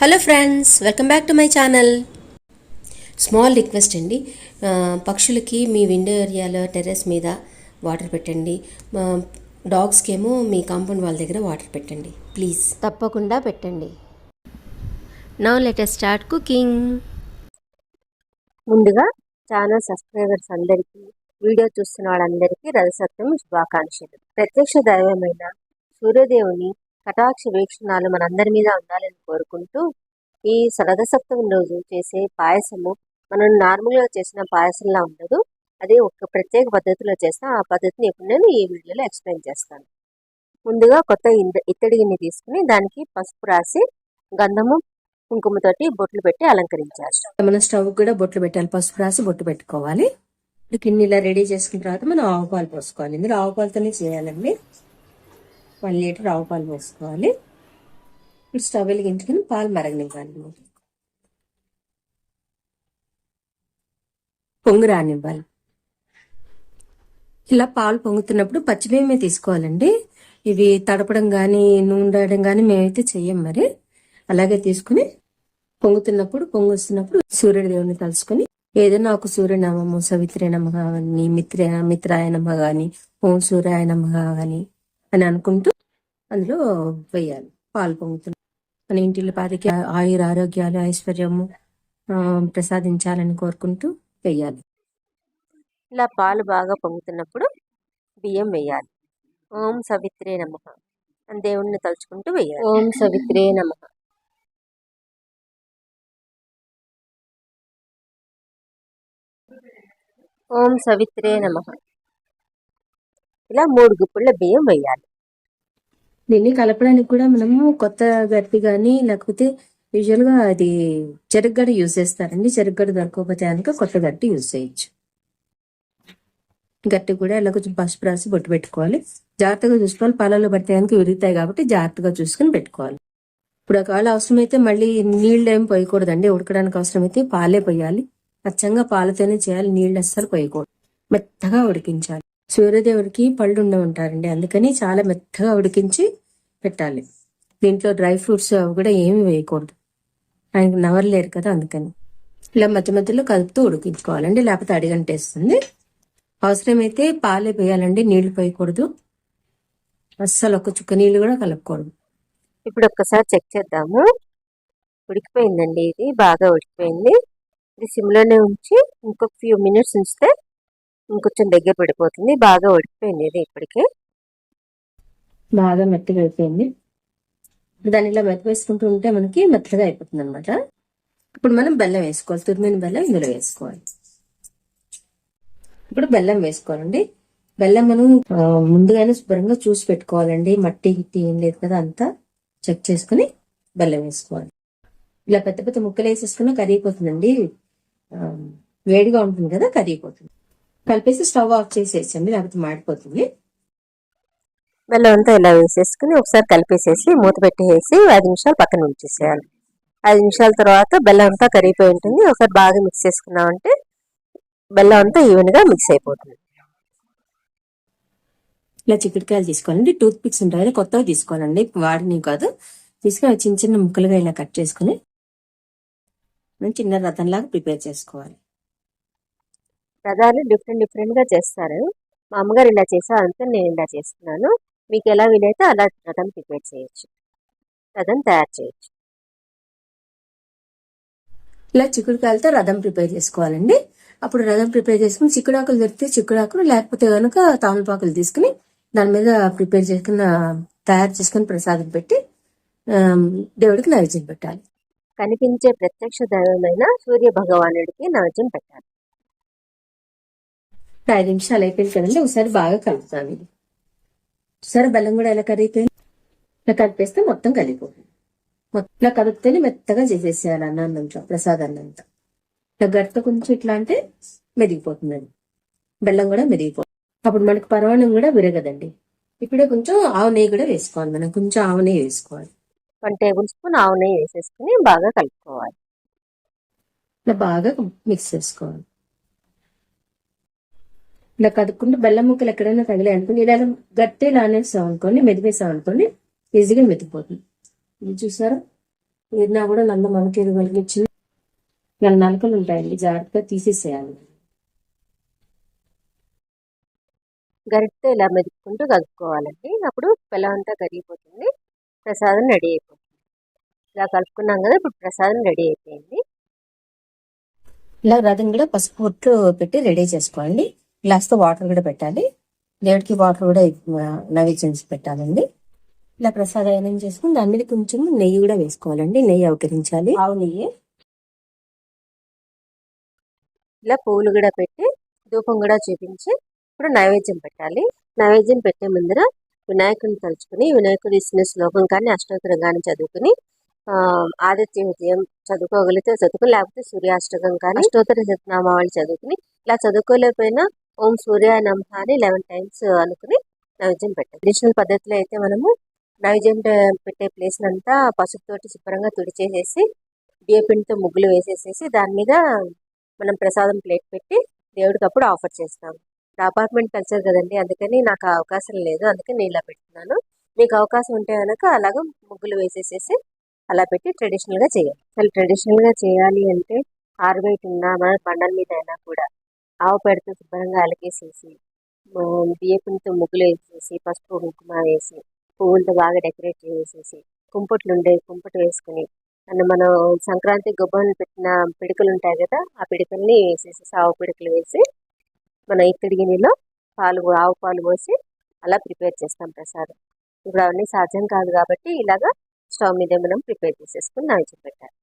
Hello friends welcome back to my channel. Small request అండి. పక్షులకి మీ విండో ఏరియాలో టెర్రస్ మీద వాటర్ పెట్టండి. మా డాగ్స్కి ఏమో మీ కాంపౌండ్ వాళ్ళ దగ్గర వాటర్ పెట్టండి. ప్లీజ్. తప్పకుండా పెట్టండి. నౌ లెటర్ స్టార్ట్ కుకింగ్ ముందుగా ఛానల్ సబ్స్క్రైబర్స్ అందరికీ వీడియో చూస్తున్న వాళ్ళందరికీ రథసప్తమి శుభాకాంక్షలు. ప్రత్యక్ష దైవమైన సూర్యదేవుని కటాక్ష వీక్షణాలు మనందరి మీద ఉండాలని కోరుకుంటూ ఈ రథసప్తమి రోజు చేసే పాయసము మనం నార్మల్గా చేసిన పాయసంలా ఉండదు. అది ఒక ప్రత్యేక పద్ధతిలో చేస్తాం ఆ పద్ధతిని ఇప్పుడు నేను ఈ వీడియోలో ఎక్స్ప్లెయిన్ చేస్తాను. ముందుగా కొత్త ఇత్తడి గిన్నె తీసుకుని దానికి పసుపు రాసి గంధము కుంకుమతోటి బొట్లు పెట్టి అలంకరించాలి. మనం స్టవ్ కూడా బొట్లు పెట్టాలి. పసుపు రాసి బొట్టు పెట్టుకోవాలి. ఇప్పుడు కిన్ని ఇలా రెడీ చేసుకున్న తర్వాత మనం ఆవు పాలు పోసుకోవాలి. ఇందులో ఆవు పాలతోనే చేయాలండి. వన్ లీటర్ ఆవు పాలు పోసుకోవాలి. ఇప్పుడు స్టవ్ వెలిగించుకుని పాలు మరగనివ్వాలి. పొంగు రానివ్వాలి. ఇలా పాలు పొంగుతున్నప్పుడు పచ్చిమేమే తీసుకోవాలండి. ఇవి తడపడం కానీ నూనె రాయడం కానీ మేమైతే చెయ్యం మరి. అలాగే తీసుకుని పొంగుతున్నప్పుడు పొంగు వస్తున్నప్పుడు సూర్యుడి దేవుని తలుచుకొని ఏదైనా ఒక సూర్యనామము సవిత్రి నమ కానీ మిత్ర మిత్రాయ నమ కానీ ఓం సూర్యాయనమ్మ కానీ అని అనుకుంటూ అందులో వేయాలి. పాలు పొంగుతున్న మన ఇంటిలో పాదికి ఆయుర ఆరోగ్యాలు ఐశ్వర్యము ఆ, ప్రసాదించాలని కోరుకుంటూ వేయాలి. ఇలా పాలు బాగా పొంగుతున్నప్పుడు బియ్యం వేయాలి. ఓం సవిత్రే నమ అని దేవుణ్ణి తలుచుకుంటూ వేయాలి. ఓం సవిత్రే నమ. ఓం సవిత్రే నమ. ఇలా మూడు గుప్పుల బియ్యం వేయాలి. దీన్ని కలపడానికి కూడా మనము కొత్త గడ్డి కానీ లేకపోతే యూజువల్గా అది చెరుగడ్డ యూజ్ చేస్తారండి. చెరుగడ్డ దొరకకపోతే కనుక కొత్త గట్టి యూజ్ చేయొచ్చు. గట్టి కూడా ఇలా కొంచెం పసుపు రాసి బొట్టు పెట్టుకోవాలి. జాగ్రత్తగా చూసుకోవాలి. పాలలో పడితే కనుక విరుగుతాయి కాబట్టి జాగ్రత్తగా చూసుకుని పెట్టుకోవాలి. ఇప్పుడు ఒకవేళ అవసరమైతే మళ్ళీ నీళ్ళు ఏం పోయకూడదండి. ఉడకడానికి అవసరమైతే పాలే పోయాలి. అచ్చంగా పాలతోనే చేయాలి. నీళ్ళు అస్సలు పోయకూడదు. మెత్తగా ఉడికించాలి. సూర్యదేవుడికి పళ్ళు ఉండమంటారండి. అందుకని చాలా మెత్తగా ఉడికించి పెట్టాలి. దీంట్లో డ్రై ఫ్రూట్స్ అవి కూడా ఏమి వేయకూడదు. ఆయనకు నవరలేరు కదా అందుకని. ఇలా మధ్య మధ్యలో కలుపుతూ ఉడికించుకోవాలండి. లేకపోతే అడిగంటేస్తుంది. అవసరమైతే పాలే పోయాలండి నీళ్ళు పోయకూడదు. అస్సలు ఒక చుక్క నీళ్ళు కూడా కలపకూడదు. ఇప్పుడు ఒక్కసారి చెక్ చేద్దాము. ఉడికిపోయిందండి ఇది. బాగా ఉడికిపోయింది. ఇది సిమ్లోనే ఉంచి ఇంకొక ఫ్యూ మినిట్స్ ఉంచితే ఇంకొంచెం దగ్గర పడిపోతుంది. బాగా ఉడికిపోయింది ఇది ఇప్పటికే. బాగా మెత్తగా అయిపోయింది. దాన్ని ఇలా మెత్త వేసుకుంటూ ఉంటే మనకి మెత్తగా అయిపోతుంది అనమాట ఇప్పుడు మనం బెల్లం వేసుకోవాలి. తురిమిన బెల్లం ఇందులో వేసుకోవాలి. ఇప్పుడు బెల్లం వేసుకోవాలండి. బెల్లం మనం ముందుగానే శుభ్రంగా చూసి పెట్టుకోవాలండి. మట్టి గిట్టి ఏం లేదు కదా అంతా. చెక్ చేసుకుని బెల్లం వేసుకోవాలి. ఇలా పెద్ద పెద్ద ముక్కలు వేసేసుకున్నా కరిగిపోతుందండి. వేడిగా ఉంటుంది కదా కరిగిపోతుంది. కలిపేసి స్టవ్ ఆఫ్ చేసేసండి లేకపోతే మాడిపోతుంది. బెల్లం అంతా ఇలా వేసేసుకుని ఒకసారి కలిపేసేసి మూత పెట్టేసి ఐదు నిమిషాలు పక్కన ఉంచేసేయాలి. ఐదు నిమిషాల తర్వాత బెల్లం అంతా కరిగిపోయి ఉంటుంది. ఒకసారి బాగా మిక్స్ చేసుకున్నామంటే బెల్లం అంతా ఈవెన్గా మిక్స్ అయిపోతుంది. ఇలా చిక్కుడుకాయలు తీసుకోవాలండి. టూత్ పిక్స్ ఉంటాయి కదా, కొత్తవి తీసుకోవాలండి. వాడిని కాదు. తీసుకుని చిన్న చిన్న ముక్కలుగా ఇలా కట్ చేసుకుని చిన్న రథంలాగా ప్రిపేర్ చేసుకోవాలి. రథాలు డిఫరెంట్ డిఫరెంట్గా చేస్తారు. మా అమ్మగారు ఇలా చేశారు అంతే నేను ఇలా చేస్తున్నాను. మీకు ఎలా వీలైతే అలా రథం ప్రిపేర్ చేయొచ్చు. రథం తయారు చేయొచ్చు. ఇలా చిక్కుడుకాయలతో రథం ప్రిపేర్ చేసుకోవాలండి. అప్పుడు రథం ప్రిపేర్ చేసుకుని చిక్కుడాకులు దొరికితే చిక్కుడాకులు లేకపోతే కనుక తామలపాకులు తీసుకుని దాని మీద ప్రిపేర్ చేసుకున్న తయారు చేసుకుని ప్రసాదం పెట్టి దేవుడికి నైవేద్యం పెట్టాలి. కనిపించే ప్రత్యక్ష దైవమైన సూర్య భగవానుడికి నైవేద్యం పెట్టాలి. ఐదు నిమిషాలు అయిపోయింది కదండి. ఒకసారి బాగా కలుపుతాం ఇది. సరే బెల్లం కూడా ఎలా కరిగిపోయింది? ఇలా కలిపేస్తే మొత్తం కలిగిపోతుంది. మొత్తం ఇలా కదిపితేనే మెత్తగా చేసేసేయాలి అన్నంతా. ప్రసాదాన్నంతా ఇలా గట్ట కొంచెం ఇట్లా అంటే మెదిగిపోతుంది అది బెల్లం కూడా మెదిగిపోతుంది. అప్పుడు మనకు పరమాణం కూడా విరగదండి. ఇప్పుడే కొంచెం ఆవు నెయ్యి కూడా వేసుకోవాలి మనం. కొంచెం ఆవు నెయ్యి వేసుకోవాలి. వన్ టేబుల్ స్పూన్ ఆవు నెయ్యి వేసేసుకుని బాగా కలుపుకోవాలి. ఇలా బాగా మిక్స్ చేసుకోవాలి. ఇలా కదుక్కుంటూ బెల్లం ముక్కలు ఎక్కడైనా తగిలాయి అనుకోండి. ఇలా గట్టి లానేసాం అనుకోండి మెదిపేసాం అనుకోండి ఈజీగా మెదిపోతుంది ఇది చూసారా? ఏదినా కూడా నల్ల మనకేది కలిగించి ఇలా నలకలు ఉంటాయండి జాగ్రత్తగా తీసేసేయాలి. గరిటతో ఇలా మెదుపుకుంటూ కలుపుకోవాలండి అప్పుడు బెల్లం అంతా కరిగిపోతుంది. ప్రసాదం రెడీ అయిపోతుంది. ఇలా కలుపుకున్నాం కదా ఇప్పుడు ప్రసాదం రెడీ అయిపోయింది. ఇలా రథం కూడా పసుపు పెట్టి రెడీ చేసుకోండి గ్లాస్తో వాటర్ కూడా పెట్టాలి. దేవుడికి వాటర్ కూడా నైవేద్యం పెట్టాలండి. ఇలా ప్రసాదం చేసుకుని దాని మీద కొంచెం నెయ్యి కూడా వేసుకోవాలండి. నెయ్యి అవకరించాలి. ఆవు నెయ్యి. ఇలా పువ్వులు కూడా పెట్టి ధూపం కూడా చూపించి ఇప్పుడు నైవేద్యం పెట్టాలి. నైవేద్యం పెట్టే ముందర వినాయకుడిని తలుచుకుని వినాయకుడు ఇచ్చిన శ్లోకం కానీ అష్టోత్తరం కానీ చదువుకుని ఆ ఆదిత్య హృదయం చదువుకోగలిగితే చదువుకుని లేకపోతే సూర్యాష్టకం కానీ అష్టోత్తర శతనామావళి చదువుకుని ఇలా చదువుకోలేకపోయినా ఓం సూర్య నమహ అని లెవెన్ టైమ్స్ అనుకుని నైవేద్యం పెట్టాం. ట్రెడిషనల్ పద్ధతిలో అయితే మనము నైవేద్యం పెట్టే ప్లేస్ అంతా పసుపుతోటి శుభ్రంగా తుడిచేసేసి బియ్యపిండితో ముగ్గులు వేసేసేసి దాని మీద మనం ప్రసాదం ప్లేట్ పెట్టి దేవుడికి అప్పుడు ఆఫర్ చేస్తాం. అపార్ట్మెంట్ కల్చర్ కదండి అందుకని నాకు అవకాశం లేదు అందుకని నేను ఇలా పెడుతున్నాను. మీకు అవకాశం ఉంటే కనుక అలాగ ముగ్గులు వేసేసేసి అలా పెట్టి ట్రెడిషనల్గా చేయాలి. అసలు ట్రెడిషనల్గా చేయాలి అంటే ఆరుబయట ఉన్నా మన బండల మీద అయినా కూడా. ఆవు పేడతో శుభ్రంగా అలకేసేసి బియ్యపునితో ముగ్గులు వేసేసి పసుపు కుంకుమ వేసి పువ్వులతో బాగా డెకరేట్ చేసేసి కుంపట్లు ఉండే కుంపటి వేసుకుని అండ్ మనం సంక్రాంతి గొబ్బలు పెట్టిన పిడికలు ఉంటాయి కదా ఆ పిడికల్ని వేసేసి ఆవు పిడికలు వేసి మన ఇత్తడి గిన్నెలో పాలు ఆవు పాలు పోసి అలా ప్రిపేర్ చేస్తాం ప్రసాదం. ఇప్పుడు అవన్నీ సాధ్యం కాదు కాబట్టి ఇలాగా స్టవ్ మీద మనం ప్రిపేర్ చేసేసుకుని నైవేద్యం పెట్టాలి